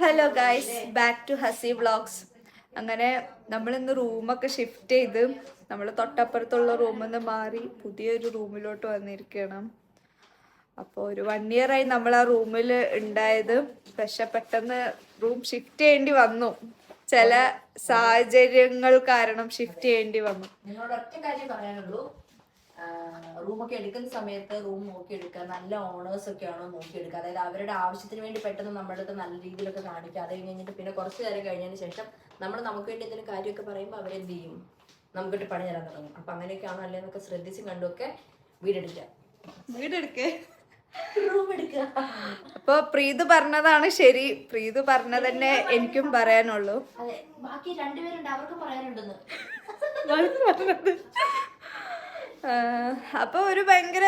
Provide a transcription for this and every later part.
Hello guys back to ഹസി vlogs അങ്ങനെ നമ്മൾ ഇന്ന് റൂമൊക്കെ ഷിഫ്റ്റ് ചെയ്ത് നമ്മൾ തൊട്ടപ്പുറത്തുള്ള റൂമിൽ നിന്ന് മാറി പുതിയൊരു റൂമിലോട്ട് വന്നിരിക്കണം. അപ്പോൾ ഒരു വൺ ഇയർ ആയി നമ്മൾ ആ റൂമിൽ ഉണ്ടായത്. പക്ഷെ പെട്ടെന്ന് റൂം ഷിഫ്റ്റ് ചെയ്യേണ്ടി വന്നു. ചില സാഹചര്യങ്ങൾ കാരണം ഷിഫ്റ്റ് ചെയ്യേണ്ടി വന്നു. റൂമൊക്കെ എടുക്കുന്ന സമയത്ത് റൂം നോക്കിയെടുക്കുക. നല്ല ഓണേഴ്സ് ഒക്കെ ആണോ നോക്കിയെടുക്കുക. അതായത് അവരുടെ ആവശ്യത്തിന് വേണ്ടി പെട്ടെന്ന് നമ്മുടെ അടുത്ത് നല്ല രീതിയിലൊക്കെ കാണിക്കുക. അത് കഴിഞ്ഞിട്ട് പിന്നെ കുറച്ച് നേരം കഴിഞ്ഞതിന് ശേഷം നമ്മൾ നമുക്ക് വേണ്ടി എന്തെങ്കിലും കാര്യമൊക്കെ പറയുമ്പോൾ അവരെന്ത് ചെയ്യും? നമുക്കിട്ട് പണി തരാൻ തുടങ്ങും. അപ്പൊ അങ്ങനെയൊക്കെയാണോ അല്ലേ എന്നൊക്കെ ശ്രദ്ധിച്ച് കണ്ടുമൊക്കെ വീടെടുക്കുക. വീടെടുക്കേ. അപ്പൊ പ്രീത് പറഞ്ഞതാണ് ശരി. പ്രീത് പറഞ്ഞത് തന്നെ എനിക്കും പറയാനുള്ളൂ. ബാക്കി രണ്ടുപേരുണ്ട്. അവർക്ക് പറയാനുണ്ടെന്ന്. ആഹ് അപ്പൊ ഒരു ഭയങ്കര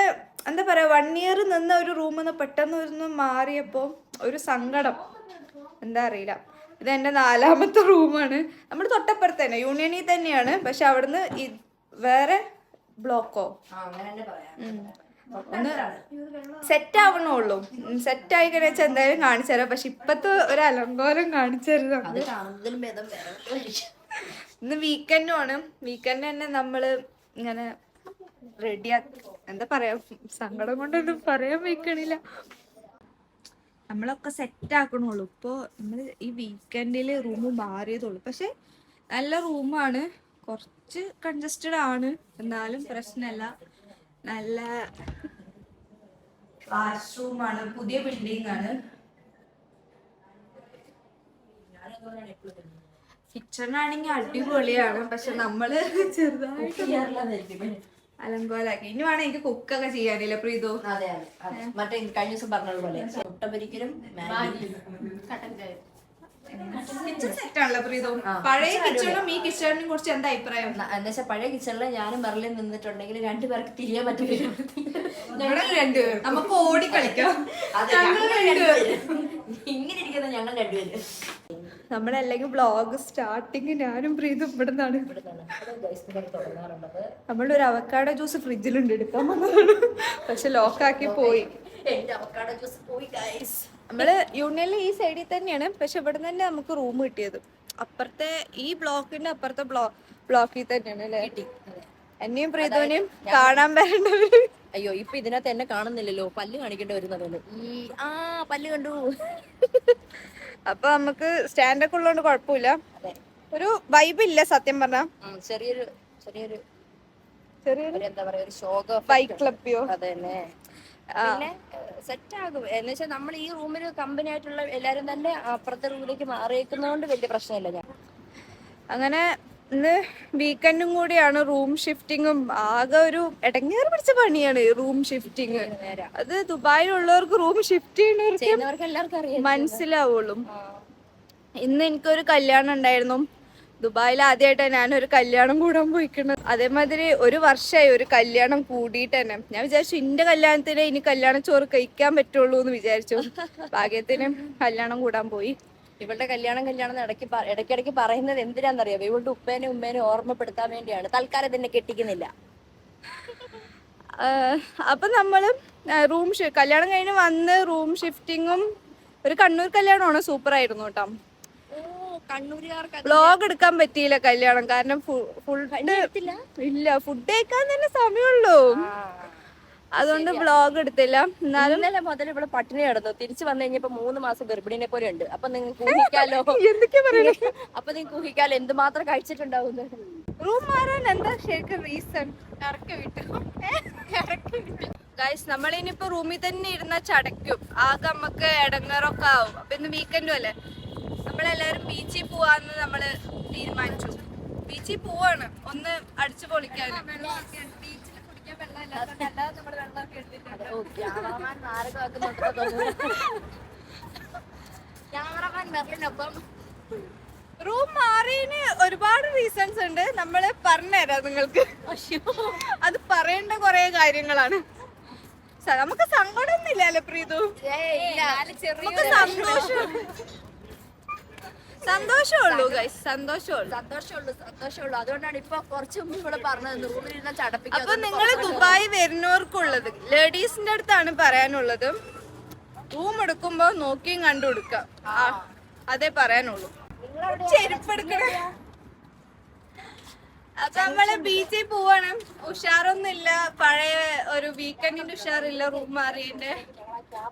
എന്താ പറയുക വൺ ഇയർ നിന്ന ഒരു റൂമിൽ നിന്ന് പെട്ടെന്ന് ഒന്ന് മാറിയപ്പോൾ ഒരു സങ്കടം. എന്താ അറിയില്ല. ഇത് എന്റെ നാലാമത്തെ റൂമാണ് നമ്മൾ തൊട്ടപ്പുറത്ത് തന്നെ യൂണിയനിൽ തന്നെയാണ്. പക്ഷെ അവിടുന്ന് വേറെ ബ്ലോക്കോ? ഒന്ന് സെറ്റ് ആവണുള്ളൂ. സെറ്റ് ആയി കഴിഞ്ഞാൽ എന്തായാലും കാണിച്ചു തരാം. പക്ഷെ ഇപ്പത്തെ ഒരു അലങ്കോലം കാണിച്ചു വേറെ ഇന്ന് വീക്കെൻഡും ആണ്. വീക്കെൻഡ് തന്നെ നമ്മൾ ഇങ്ങനെ റെഡിയാക്കി എന്താ പറയാ? സങ്കടം കൊണ്ടൊന്നും പറയാൻ വെക്കണില്ല. നമ്മളൊക്കെ സെറ്റ് ആക്കണുള്ളൂ. ഇപ്പോൾ നമ്മൾ ഈ വീക്കെൻഡിൽ റൂം മാറിയതുള്ളൂ പക്ഷെ നല്ല റൂമാണ് കുറച്ച് കൺജസ്റ്റഡ് ആണ്. എന്നാലും പ്രശ്നമല്ല നല്ല വാഷ്റൂമാണ് പുതിയ ബിൽഡിംഗ് ആണ്. കിച്ചണാണെങ്കിൽ അടിപൊളിയാണ്. പക്ഷെ നമ്മൾ ചെറുതായിട്ട്. അലങ്കോലാക്കി. ഇനി വേണം എനിക്ക് കുക്കൊക്കെ ചെയ്യാനില്ല പ്രീതു? അതെ അതെ. മറ്റേ കഴിഞ്ഞ ദിവസം പറഞ്ഞതുപോലെ മുട്ടപൊരിക്കലും മാഗിയും. കിച്ചൺ സെറ്റ് ആണല്ലോ പ്രീതു. പഴയ കിച്ചണും ഈ കിച്ചണിനെ കുറിച്ച് എന്താ അഭിപ്രായം? എന്താ വെച്ചാൽ പഴയ കിച്ചണിൽ ഞാനും മെറലിൽ നിന്നിട്ടുണ്ടെങ്കിൽ രണ്ടുപേർക്ക് തിരിയാൻ പറ്റില്ല ഞങ്ങൾ രണ്ടുപേരും നമുക്ക് ഓടി കളിക്കാം അതെ, ഞങ്ങൾ രണ്ടുപേരും. ഇങ്ങനെ ഇരിക്കുന്ന ഞങ്ങൾ രണ്ടുപേരും. നമ്മളല്ലെങ്കിൽ ബ്ലോഗ് സ്റ്റാർട്ടിങ് ഞാനും പ്രീതും ഇവിടെ നിന്നാണ് നമ്മളുടെ ഒരു അവക്കാട ജ്യൂസ് ഫ്രിഡ്ജിലുണ്ട് എടുക്കാൻ വന്നതാണ്. പക്ഷെ ലോക്കാക്കി പോയി. നമ്മൾ യൂണിയനിൽ ഈ സൈഡിൽ തന്നെയാണ്. പക്ഷെ ഇവിടെ തന്നെ നമുക്ക് റൂം കിട്ടിയത്. അപ്പുറത്തെ ഈ ബ്ലോക്കിന്റെ അപ്പുറത്തെ ബ്ലോ ബ്ലോക്കിൽ തന്നെയാണ് അല്ലേ? എന്നെയും പ്രീതോനെയും കാണാൻ വരേണ്ടവര് അയ്യോ ഇപ്പൊ ഇതിനകത്ത് എന്നെ കാണുന്നില്ലല്ലോ. പല്ല് കാണിക്കേണ്ടി വരുന്നതുകൊണ്ട് ഈ ആ പല്ല് കണ്ടു. അപ്പൊ നമുക്ക് സ്റ്റാൻഡൊക്കെ ഉള്ളതുകൊണ്ട് കുഴപ്പമില്ല ഒരു വൈബ് ഇല്ല സത്യം പറഞ്ഞ. ചെറിയൊരു ചെറിയൊരു ചെറിയൊരു എന്താ പറയാ ഒരു ശോക ബൈക്ക് ക്ലബിയോ അതന്നെ. തന്നെ പിന്നെ സെറ്റ് ആകും. എന്ന് വെച്ചാൽ നമ്മൾ ഈ റൂമിൽ കമ്പനി ആയിട്ടുള്ള എല്ലാരും തന്നെ അപ്പുറത്തെ റൂമിലേക്ക് മാറിയേക്കുന്നതുകൊണ്ട് വലിയ പ്രശ്നമില്ല ഞാൻ. അങ്ങനെ ഇന്ന് വീക്കെൻഡും കൂടിയാണ് റൂം ഷിഫ്റ്റിങ്ങും ആകെ ഒരു ഇടങ്ങേറ് പിടിച്ച പണിയാണ് റൂം ഷിഫ്റ്റിങ് അത് ദുബായിലുള്ളവർക്ക് റൂം ഷിഫ്റ്റ് അറിയാം. മനസ്സിലാവുള്ളൂ. ഇന്ന് എനിക്കൊരു കല്യാണം ഉണ്ടായിരുന്നു. ദുബായിൽ ആദ്യമായിട്ടാണ് ഞാനൊരു കല്യാണം കൂടാൻ പോയിക്കുന്നത് അതേമാതിരി ഒരു വർഷമായി ഒരു കല്യാണം കൂടിയിട്ട് തന്നെ. ഞാൻ വിചാരിച്ചു ഇന്റെ കല്യാണത്തിന് ഇനി കല്യാണ ചോറ് കഴിക്കാൻ പറ്റുള്ളൂ എന്ന് വിചാരിച്ചു. ഭാഗ്യത്തിന് കല്യാണം കൂടാൻ പോയി. ഇവളുടെ കല്യാണം കല്യാണം ഇടയ്ക്ക് ഇടയ്ക്കിടയ്ക്ക് പറയുന്നത് എന്തിനാണെന്നറിയാം ഇവളുടെ ഉപ്പേനെ ഉമ്മേനെ ഓർമ്മപ്പെടുത്താൻ വേണ്ടിയാണ്. തൽക്കാലം തന്നെ കെട്ടിക്കുന്നില്ല. അപ്പൊ നമ്മൾ റൂം കല്യാണം കഴിഞ്ഞ് വന്ന് റൂം ഷിഫ്റ്റിങ്ങും ഒരു കണ്ണൂർ കല്യാണമാണ് സൂപ്പർ ആയിരുന്നു കേട്ടോ വ്ളോഗ് എടുക്കാൻ പറ്റിയില്ല കല്യാണം. കാരണം ഫുൾ ഇല്ല ഫുഡ് കഴിക്കാൻ തന്നെ സമയമുള്ളൂ. അതുകൊണ്ട് ബ്ലോഗ് എടുത്തില്ല. എന്നാലും ഇന്നലെ മുതൽ ഇവിടെ പട്ടിണി കിടന്നു. തിരിച്ചു വന്നു കഴിഞ്ഞപ്പോ മൂന്ന് മാസം ഗർഭിണിനെ പോലെ ഉണ്ട്. അപ്പൊ നിങ്ങൾക്ക് ഊഹിക്കാലോ? എന്തൊക്കെയാ പറയണേ? അപ്പൊ നിങ്ങൾക്ക് ഊഹിക്കാലോ? എന്തുമാത്രം കഴിച്ചിട്ടുണ്ടാവും റൂം മാറാൻ എന്താ ശരിക്കും റീസൺ ഇറക്കി വിട്ടു. ഗൈസ് നമ്മളിനിപ്പോ റൂമിൽ തന്നെ ഇരുന്ന ചടയ്ക്കും. ആകെ നമുക്ക് ഇടങ്ങേറൊക്കെ ആവും. അപ്പൊ ഇന്ന് വീക്കെൻഡും അല്ലേ? നമ്മളെല്ലാരും ബീച്ചിൽ പോവാന്ന് നമ്മൾ തീരുമാനിച്ചു. ബീച്ചിൽ പോവാണ്. ഒന്ന് അടിച്ചു പൊളിക്കാൻ ക്യാമറമാൻ റൂം മാറിയതിന് ഒരുപാട് റീസൺസ് ഉണ്ട്. നമ്മൾ പറഞ്ഞുതരാം നിങ്ങൾക്ക്. അത് പറയേണ്ട കുറെ കാര്യങ്ങളാണ്. നമുക്ക് സങ്കടമൊന്നുമില്ലല്ലോ പ്രീതു. നമുക്ക് സന്തോഷം. സന്തോഷമുള്ളൂ ഗൈസ് സന്തോഷമുള്ളൂ. സന്തോഷമുള്ളൂ സന്തോഷമുള്ളൂ. അതുകൊണ്ടാണ് ഇപ്പൊ കുറച്ച് മുമ്പ് ഇവിടെ പറഞ്ഞത് റൂമിലിരുന്ന ചടപ്പിക്കാൻ അപ്പൊ നിങ്ങൾ ദുബായ് വരുന്നവർക്കുള്ളത് ലേഡീസിന്റെ അടുത്താണ് പറയാനുള്ളതും. റൂം എടുക്കുമ്പോ നോക്കിയും കണ്ടു കൊടുക്കാം അതെ പറയാനുള്ളൂ. ചെരുപ്പ് എടുക്കണേ അപ്പൊ നമ്മൾ ബീച്ചിൽ പോവാണ്. ഉഷാറൊന്നുമില്ല. പഴയ ഒരു വീക്കെൻഡിന്റെ ഉഷാറില്ല റൂം മാറിയതിന്റെ.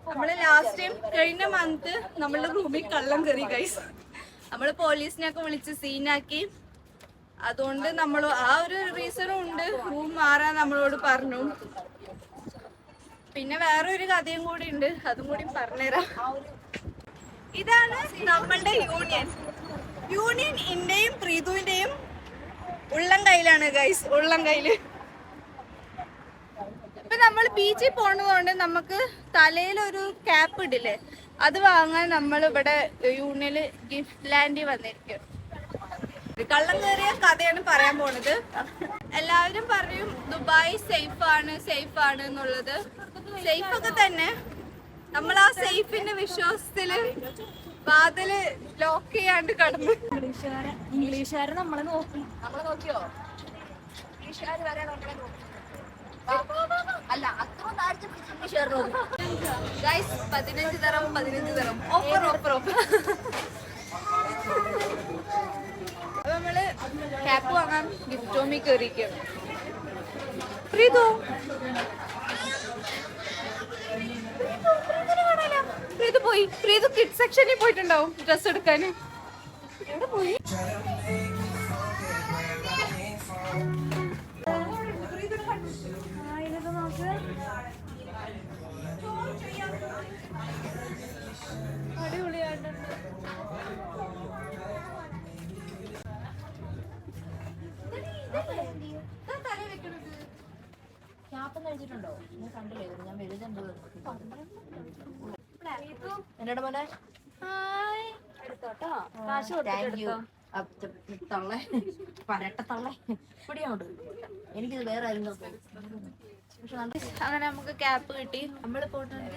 നമ്മൾ ലാസ്റ്റ് ടൈം കഴിഞ്ഞ മന്ത് നമ്മളുടെ റൂമിൽ കള്ളം കയറി ഗൈസ് നമ്മൾ പോലീസിനെയൊക്കെ വിളിച്ച് സീനാക്കി. അതുകൊണ്ട് നമ്മൾ ആ ഒരു റീസണും ഉണ്ട്. റൂം മാറാൻ നമ്മളോട് പറഞ്ഞു. പിന്നെ വേറെ ഒരു കഥയും കൂടി ഉണ്ട്. അതും കൂടി പറഞ്ഞുതരാം. ഇതാണ് നമ്മളുടെ യൂണിയൻ യൂണിയൻ ഇന്റെയും പ്രീതുവിന്റെയും ഉള്ളം കയ്യിലാണ് ഗൈസ് ഉള്ളം കയ്യിൽ. ഇപ്പൊ നമ്മൾ ബീച്ചിൽ പോണതുകൊണ്ട് നമുക്ക് തലയിൽ ഒരു ക്യാപ്പ് ഇടില്ലേ? അത് വാങ്ങാൻ നമ്മൾ ഇവിടെ യൂണിയനിൽ ഗിഫ്റ്റ് ലാൻഡിൽ വന്നിരിക്കും. കള്ളം കയറിയ കഥയാണ് പറയാൻ പോണത്. എല്ലാവരും പറയും ദുബായ് സേഫ് ആണ് സേഫ് ആണ് എന്നുള്ളത്. സേഫ് ഒക്കെ തന്നെ. നമ്മൾ ആ സേഫിന്റെ വിശ്വാസത്തിൽ വാതിൽ ലോക്ക് ചെയ്യാണ്ട് കടന്നു. ഇംഗ്ലീഷുകാരെ നമ്മളെ നോക്കി. നമ്മളെ നോക്കിയോ? ഇംഗ്ലീഷുകാർ വരെ നമ്മളെ നോക്കി. അല്ല അത്ര താഴ്ച ഷെയർ ഗൈസ് പതിനഞ്ച് തരം പതിനഞ്ച് തരം. ഓഫർ ഓഫർ ഓഫർ അപ്പൊ നമ്മൾ ക്യാപ്പ് വാങ്ങാൻ ഗിഫ്റ്റ് ഹോമിൽ കയറിയിരിക്കുകയാണ് പ്രീതു. പ്രീതു പോയി. പ്രീത് കിഡ് സെക്ഷനിൽ പോയിട്ടുണ്ടാവും ഡ്രസ് എടുക്കാൻ. എവിടെ പോയി? ക്യാപ്പ് കഴിച്ചിട്ടുണ്ടോ ഞാൻ കണ്ടില്ലേ? ഞാൻ വലുതുണ്ട് എന്നോട് മോനെ എടുത്തോട്ടോ. കാശ് യു തള്ളേ. പരട്ട തള്ളേ. ഇവിടെയുണ്ട്. എനിക്കിത് വേറെ ആരും പക്ഷെ അങ്ങനെ നമുക്ക് ക്യാപ്പ് കിട്ടി. നമ്മൾ പോകുന്നത്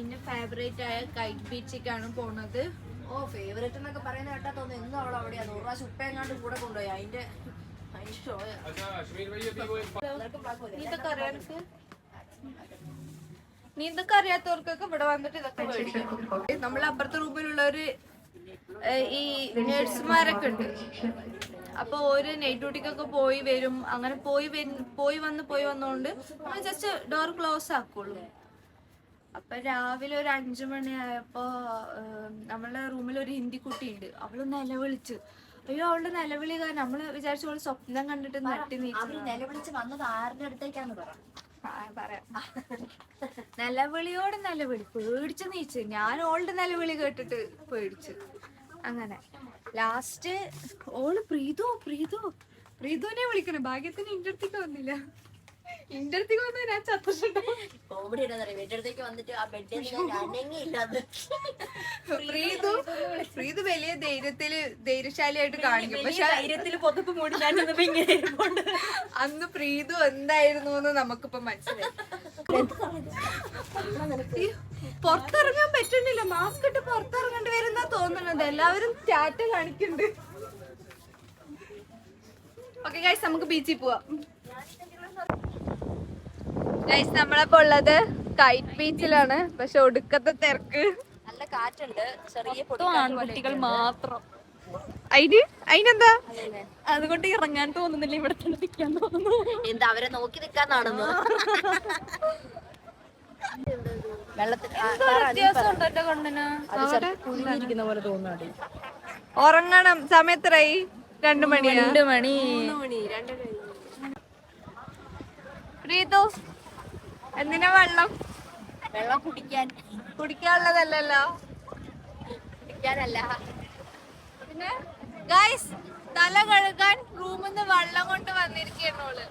ഇന്ന ഫേവറേറ്റ് ആയ കൈറ്റ് ബീച്ചിക്കാണ് പോണത്. ഓ ഫേവറേറ്റ് എന്നൊക്കെ പറയുന്ന കേട്ടാ തോന്നുന്നു. എന്നും അവൾ അവിടെയാ. നൂറ് പ്രാവശ്യം ഉപ്പയെങ്ങാണ്ട് കൂടെ കൊണ്ടുപോയി. അതിന്റെ അതിന്റെ ഷോയാ നീ ഇതൊക്കെ നീ ഇതൊക്കെ അറിയാത്തവർക്കൊക്കെ ഇവിടെ വന്നിട്ട് ഇതൊക്കെ മേടിക്കും. നമ്മൾ അപ്പുറത്തെ റൂമിലുള്ളവര് ഏഹ്, ഈ നേഴ്സുമാരൊക്കെ ഉണ്ട്. അപ്പൊ ഒരു നൈറ്റ് ഡ്യൂട്ടിക്കൊക്കെ പോയി വരും. അങ്ങനെ പോയി പോയി വന്ന് പോയി വന്നോണ്ട് നമ്മൾ ജസ്റ്റ് ഡോർ ക്ലോസ് ആക്കുള്ളൂ. അപ്പൊ രാവിലെ ഒരു അഞ്ചു മണിയായപ്പോ നമ്മളെ റൂമിൽ ഒരു ഹിന്ദി കുട്ടിയുണ്ട് അവൾ നിലവിളിച്ച്. അയ്യോ അവളുടെ നിലവിളി കാരണം നമ്മൾ വിചാരിച്ചു അവൾ സ്വപ്നം കണ്ടിട്ട് നട്ടി നീച്ചു. നിലവിളിച്ച് വന്നത് ആരുടെ അടുത്തേക്കാന്ന് പറ. പറയാം. നിലവിളിയോട് നിലവിളി. പേടിച്ച് നീച്ച്. ഞാൻ ഓളുടെ നിലവിളി കേട്ടിട്ട് പേടിച്ച്. അങ്ങനെ. Last all Preethu Preethu. പ്രീതുവിനെ വിളിക്കണേ. ഭാഗ്യത്തിന് ഇന്റർത്തിക്ക് വന്നില്ല. ഇന്റർത്തിക്ക് വന്ന ഞാൻ കോമഡി വന്നിട്ട് ആ ബെഡിൽ പ്രീതു പ്രീതു വലിയ ധൈര്യത്തിൽ ധൈര്യശാലിയായിട്ട് കാണിക്കും. പക്ഷെ ധൈര്യത്തിൽ പൊതുപ്പ് മൂടി ഇങ്ങനെ ഇരിപ്പുണ്ട്. അന്ന് പ്രീതു എന്തായിരുന്നു എന്ന് നമുക്കിപ്പോ മനസ്സിലായി. പുറത്തിറങ്ങാൻ പറ്റുന്നില്ല. മാസ്ക് ഇട്ട് പുറത്തിറങ്ങേണ്ടി വരുന്ന തോന്നുന്നത്. എല്ലാവരും ടാറ്റ കാണിക്കുന്നുണ്ട്. ഓക്കെ ഗൈസ് നമുക്ക് ബീച്ചിൽ പോവാം. ഗൈസ് നമ്മളപ്പോ ഉള്ളത് കൈറ്റ് ബീച്ചിലാണ് പക്ഷെ ഒടുക്കത്തെ തിരക്ക്. നല്ല കാറ്റുണ്ട്. ചെറിയ കുട്ടികൾ ആൺകുട്ടികൾ മാത്രം. അതിന് അതിനെന്താ അതുകൊണ്ട് ഇറങ്ങാൻ തോന്നുന്നില്ല. ഇവിടെ തന്നെ നിൽക്കാൻ തോന്നുന്നു. എന്താ അവരെ നോക്കി നിക്കാന്നാണെന്ന് വെള്ളത്തിൽ പോലെ ഉറങ്ങണം. സമയത്രായി രണ്ടു മണി. രണ്ട് മണി. പ്രീതു എന്തിനാ വെള്ളം? വെള്ളം കുടിക്കാൻ. കുടിക്കാനുള്ളതല്ലല്ലോ. കുടിക്കാനല്ല. പിന്നെ ഗൈസ് തല കഴുകാൻ റൂമിൽ നിന്ന് വെള്ളം കൊണ്ട് വന്നിരിക്കുകയാണ്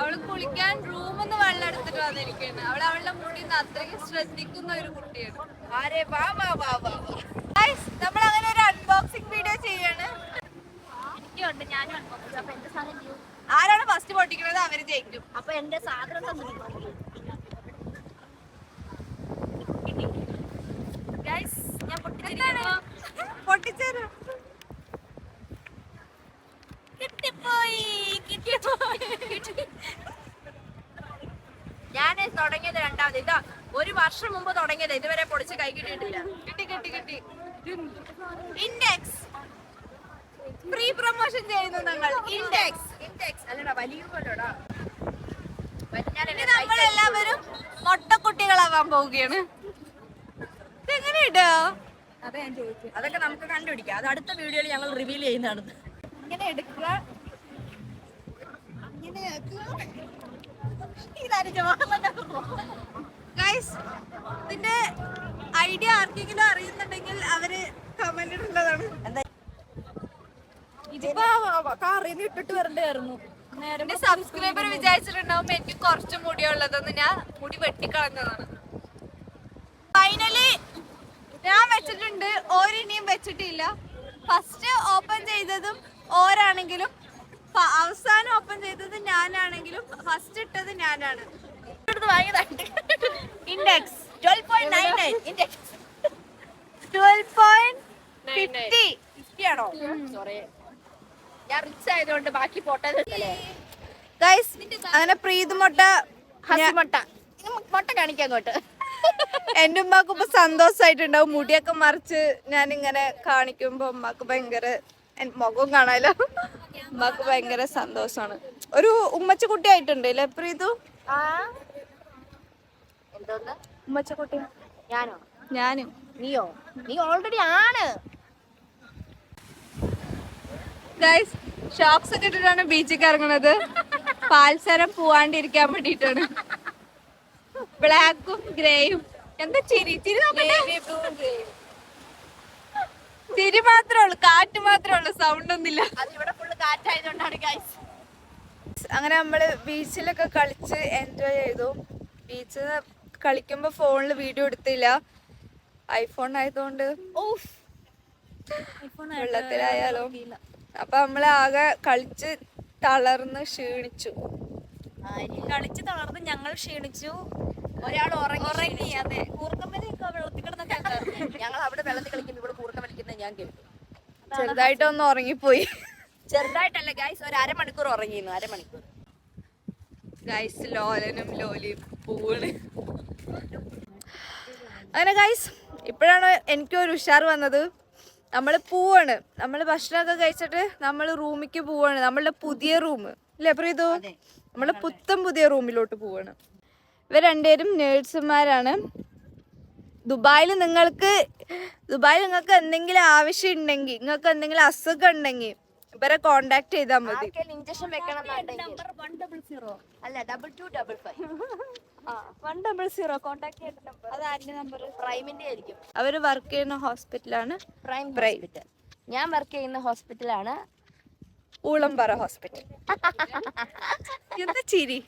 അവൾ കുളിക്കാൻ റൂമിന്ന് വെള്ളം എടുത്തിട്ട് വന്നിരിക്കുകയാണ്. അവൾ അവളുടെ മുടി അത്രയ്ക്ക് ശ്രദ്ധിക്കുന്ന ഒരു കുട്ടിയാണ്. ആരെ? വാ വാ വാ വാ ഗൈസ് നമ്മൾ അങ്ങനെ ഒരു അൺബോക്സിംഗ് വീഡിയോ ചെയ്യാണ്. ആരാണ് ഫസ്റ്റ് പൊട്ടിക്കുന്നത്? അവർ ജയിക്കും. അപ്പൊ എന്റെ സാധനം ഞാൻ പൊട്ടിച്ചിരിക്കുന്നു. പൊട്ടിച്ചേരാം. ഞാൻ തുടങ്ങിയത് രണ്ടാമത്. ഇതാ ഒരു വർഷം മുമ്പ് തുടങ്ങിയത്. ഇതുവരെ പൊടിച്ച് കൈ കിട്ടിയിട്ടില്ല. കിട്ടി കിട്ടി കിട്ടി. ഇൻഡെക്സ് ഫ്രീ പ്രൊമോഷൻ ചെയ്യുന്നു ഞങ്ങൾ. ഇൻഡെക്സ് ഇൻഡെക്സ് അല്ലടാ വലിയ നമ്മളെല്ലാവരും മൊട്ടക്കുട്ടികളാവാൻ പോവുകയാണ്. ഇതെങ്ങനെയുണ്ടോ? അതെ ഞാൻ ചോദിച്ചു അതൊക്കെ നമുക്ക് കണ്ടുപിടിക്കാം. അത് അടുത്ത വീഡിയോയിൽ ഞങ്ങൾ റിവീൽ ചെയ്യുന്നതാണ് ഇങ്ങനെ എടുക്കുക. ഇതിന്റെ ഐഡിയ ആർക്കെങ്കിലും അറിയുന്നുണ്ടെങ്കിൽ അവർ കമന്റ് ഇടേണ്ടതാണ് ഇതിപ്പോ കാറിൽ നിന്ന് ഇട്ടിട്ട് വരണ്ടായിരുന്നു. എന്റെ സബ്സ്ക്രൈബർ വിചാരിച്ചിട്ടുണ്ടാവും എനിക്ക് കുറച്ച് മുടിയുള്ളതെന്ന് ഞാൻ മുടി വെട്ടിക്കളഞ്ഞതാണ്. ഫൈനലി ഞാൻ വെച്ചിട്ടുണ്ട്. ഓരിനിയും വെച്ചിട്ടില്ല. ഫസ്റ്റ് ഓപ്പൺ ചെയ്തതും ഓരാണെങ്കിലും അവസാനം ഓപ്പൺ ചെയ്തത് ഞാനാണെങ്കിലും ഫസ്റ്റ് ഇട്ടത് ഞാനാണ്. Index twelve point nine nine index twelve point fifty ആണോ? സോറി ഞാൻ റിച്ച് ആയതുകൊണ്ട് ബാക്കി പോട്ടെ ഗൈസ് അങ്ങനെ പ്രീത് മുട്ട മുട്ട മുട്ട കാണിക്കാൻ അങ്ങോട്ട്. എന്റെ ഉമ്മാക്ക് ഇപ്പൊ സന്തോഷായിട്ടുണ്ടാവും. മുടിയൊക്കെ മറിച്ച് ഞാൻ ഇങ്ങനെ കാണിക്കുമ്പോ ഉമ്മാക്ക് ഭയങ്കര മുഖവും കാണാലോ? ഉമ്മാക്ക് ഭയങ്കര സന്തോഷമാണ് ഒരു ഉമ്മച്ച കുട്ടി ആയിട്ടുണ്ട് അല്ലേ പ്രീതു? എന്തോന്ന്? ഉമ്മച്ച കുട്ടി ഞാനോ? ഞാനും. നീയോ? നീ ഓൾറെഡി ആണ്. ഗൈസ് ഷോക്സ് ഒക്കെ ഇട്ടിട്ടാണ് ബീച്ചിൽ ഇറങ്ങണത്. പാൽസരം പോവാണ്ടിരിക്കാൻ വേണ്ടിട്ടാണ് ബ്ലാക്കും ഗ്രേയും എന്താ ചിരി? ചിരി നോക്കട്ടെ. ചിരി മാത്രമേ ഉള്ളൂ കാറ്റ് മാത്രമേ ഉള്ളൂ സൗണ്ട് ഒന്നുമില്ല അത് ഇവിടെ ഫുള്ള് കാറ്റായതുകൊണ്ടാണ് ഗൈസ് അങ്ങനെ നമ്മൾ ബീച്ചിലൊക്കെ കളിച്ച് എൻജോയ് ചെയ്തു. ബീച്ചിൽ കളിക്കുമ്പോ ഫോണിൽ വീഡിയോ എടുത്തില്ല. ഐഫോൺ ആയതുകൊണ്ട് വെള്ളത്തിലായാലോ. അപ്പൊ നമ്മൾ ആകെ കളിച്ച് തളർന്ന് ക്ഷീണിച്ചു. കളിച്ച് തളർന്ന് ഞങ്ങൾ ക്ഷീണിച്ചു. ഒരാൾ ഉറങ്ങി ഉറങ്ങി വെള്ളത്തിൽ കിടന്നൊക്കെ ഞങ്ങൾ അവിടെ വെള്ളത്തിൽ കളിക്കുമ്പോൾ ഇവിടെ കൂർക്ക വലിക്കുന്നത് ഞാൻ കേട്ടു. ചെറുതായിട്ടൊന്ന് ഉറങ്ങിപ്പോയി. ചെറുതായിട്ടല്ല ഗൈസ് ഒരു അരമണിക്കൂർ ഉറങ്ങിയിരുന്നു അരമണിക്കൂർ. ഗൈസ് ലോലനും ലോലിയും പൂവാണ് അങ്ങനെ ഗൈസ് ഇപ്പോഴാണ് എനിക്ക് ഒരു ഉഷാർ വന്നത്. നമ്മൾ പോവാണ്. നമ്മൾ ഭക്ഷണമൊക്കെ കഴിച്ചിട്ട് നമ്മൾ റൂമിക്ക് പോവാണ്. നമ്മളുടെ പുതിയ റൂം. അല്ലേ പ്രീതു? നമ്മൾ പുത്തൻ പുതിയ റൂമിലോട്ട് പോവാണ്. ഇവർ രണ്ടുപേരും നേഴ്സുമാരാണ്. ദുബായിൽ നിങ്ങൾക്ക് ദുബായിൽ നിങ്ങൾക്ക് എന്തെങ്കിലും ആവശ്യം ഉണ്ടെങ്കിൽ നിങ്ങൾക്ക് എന്തെങ്കിലും അസുഖം ഉണ്ടെങ്കിൽ ഇവരെ കോണ്ടാക്ട് ചെയ്താൽ മതി. ഇഞ്ചക്ഷൻ വെക്കണം വൺ ഡബിൾ സീറോ അല്ല double two double five one double zero contact ചെയ്യേണ്ട നമ്പർ അത് ആരുടെ നമ്പർ പ്രൈമിന്റെ ആയിരിക്കും. അവർ വർക്ക് ചെയ്യുന്ന ഹോസ്പിറ്റലാണ് പ്രൈം പ്രൈവറ്റ് ഞാൻ വർക്ക് ചെയ്യുന്ന ഹോസ്പിറ്റലാണ് ഊളംപാറ ഹോസ്പിറ്റൽ എന്താ ചിരി.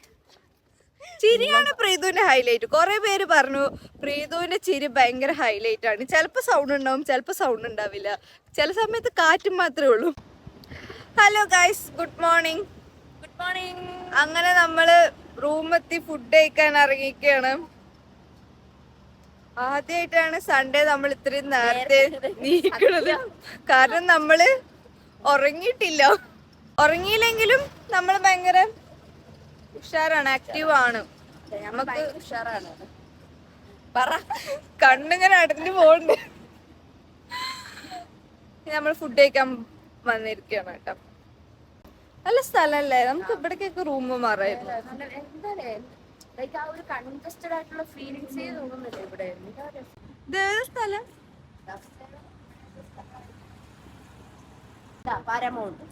ചിരിയാണ് പ്രീതുവിന്റെ ഹൈലൈറ്റ് കുറെ പേര് പറഞ്ഞു പ്രീതുവിന്റെ ചിരി ഭയങ്കര ഹൈലൈറ്റ് ആണ്. ചിലപ്പോൾ സൗണ്ട് ഉണ്ടാവും ചിലപ്പോൾ സൗണ്ട് ഉണ്ടാവില്ല. ചില സമയത്ത് കാറ്റും മാത്രമേ ഉള്ളൂ. Hello guys good morning good morning അങ്ങനെ നമ്മൾ റൂമെത്തി ഫുഡ് കഴിക്കാൻ ഇറങ്ങിയിരിക്കുകയാണ്. ആദ്യമായിട്ടാണ് സൺഡേ നമ്മൾ ഇത്രയും നേരത്തെ നീക്കുന്നത് കാരണം നമ്മൾ ഉറങ്ങിയിട്ടില്ല. ഉറങ്ങിയില്ലെങ്കിലും നമ്മൾ ഭയങ്കര ഉഷാറാണ് ആക്റ്റീവ് ആണ്. നമുക്ക് ഉഷാറാണ്. പറ. കണ്ണിങ്ങനെ അടഞ്ഞു പോണ്ട്. നമ്മൾ ഫുഡ് കഴിക്കാൻ വന്നിരിക്കുകയാണ് കേട്ടോ. നല്ല സ്ഥലല്ലേ? നമുക്ക് ഇവിടേക്കൊക്കെ റൂം മാറായിരുന്നു? ഇത് ഏത് സ്ഥലം? ഇതാ, പാരമൗണ്ട്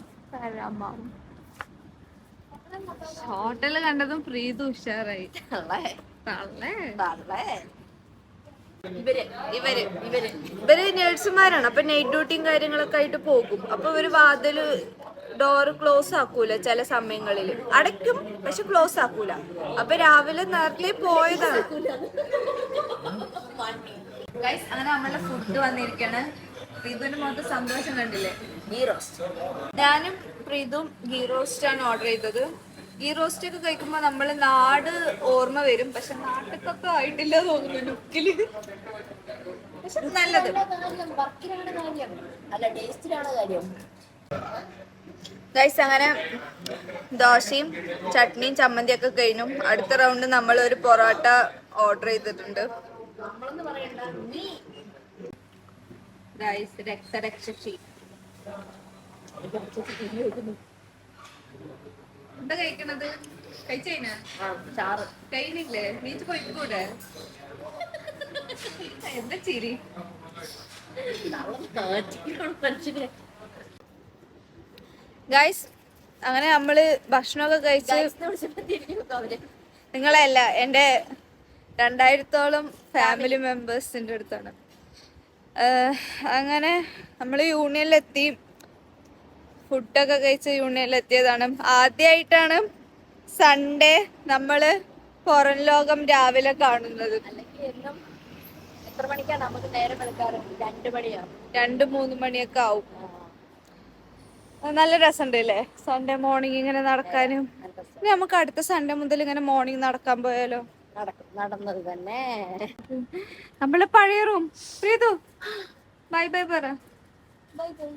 ഹോട്ടൽ കണ്ടതും പ്രീത് ഉഷാറായി. ഇവർ ഇവർ ഇവർ. ഇവർ നേഴ്സുമാരാണ്. അപ്പൊ നൈറ്റ് ഡ്യൂട്ടിയും കാര്യങ്ങളൊക്കെ ആയിട്ട് പോകും. അപ്പൊ ഇവർ വാതിൽ ഡോറ് ക്ലോസ് ആക്കൂല ചില സമയങ്ങളിൽ അടയ്ക്കും പക്ഷെ ക്ലോസ് ആക്കൂല. അപ്പൊ രാവിലെ നേരത്തെ പോയതാണ്. അങ്ങനെ നമ്മളുടെ ഫുഡ് വന്നിരിക്കാണ് പ്രീതുവിന്റെ മുഖത്ത് സന്തോഷം കണ്ടില്ലേ? Ghee roast. ഞാനും പ്രീതും ഗീ റോസ്റ്റ് ആണ് ഓർഡർ ചെയ്തത്. ഗീ റോസ്റ്റ് ഒക്കെ കഴിക്കുമ്പോ നമ്മൾ നാട് ഓർമ്മ വരും. പക്ഷെ നാട്ടിലൊക്കെ ആയിട്ടില്ല തോന്നുന്നു ലുക്കിൽ. പക്ഷെ നല്ലത്. ഗൈസ് അങ്ങനെ ദോശയും ചട്നിയും ചമ്മന്തിയും ഒക്കെ കഴിഞ്ഞു. അടുത്ത റൗണ്ട് നമ്മൾ ഒരു പൊറോട്ട ഓർഡർ ചെയ്തിട്ടുണ്ട്. ഗൈസ് രക്തരക്ഷ രക്തരക്ഷി എന്താ കഴിക്കണത്? കഴിഞ്ഞില്ലേ? നീച്ച് പോയിക്കൂടെ എന്താ ചിരി? ഗൈസ് അങ്ങനെ നമ്മൾ ഭക്ഷണമൊക്കെ കഴിച്ച് നിങ്ങളല്ല എന്റെ രണ്ടായിരത്തോളം ഫാമിലി മെമ്പേഴ്സിന്റെ അടുത്താണ്. അങ്ങനെ നമ്മൾ യൂണിയനിലെത്തി. ഫുഡൊക്കെ കഴിച്ച് യൂണിയനിലെത്തിയതാണ്. ആദ്യമായിട്ടാണ് സൺഡേ നമ്മൾ പുറം ലോകം രാവിലെ കാണുന്നത്. എത്ര മണിക്കാണ് നമുക്ക് നേരം വെളുക്കാറ് രണ്ടു മൂന്ന് മണിയൊക്കെ ആവും. നല്ല രസമുണ്ട് അല്ലേ സൺഡേ മോർണിംഗ് ഇങ്ങനെ നടക്കാനും. നമുക്ക് അടുത്ത സൺഡേ മുതൽ ഇങ്ങനെ മോർണിംഗ് നടക്കാൻ പോയാലോ? നടക്കും. നടന്നത് തന്നെ. നമ്മളെ പഴയ റൂം പ്രീതു ബൈ ബൈ പറ. Bye bye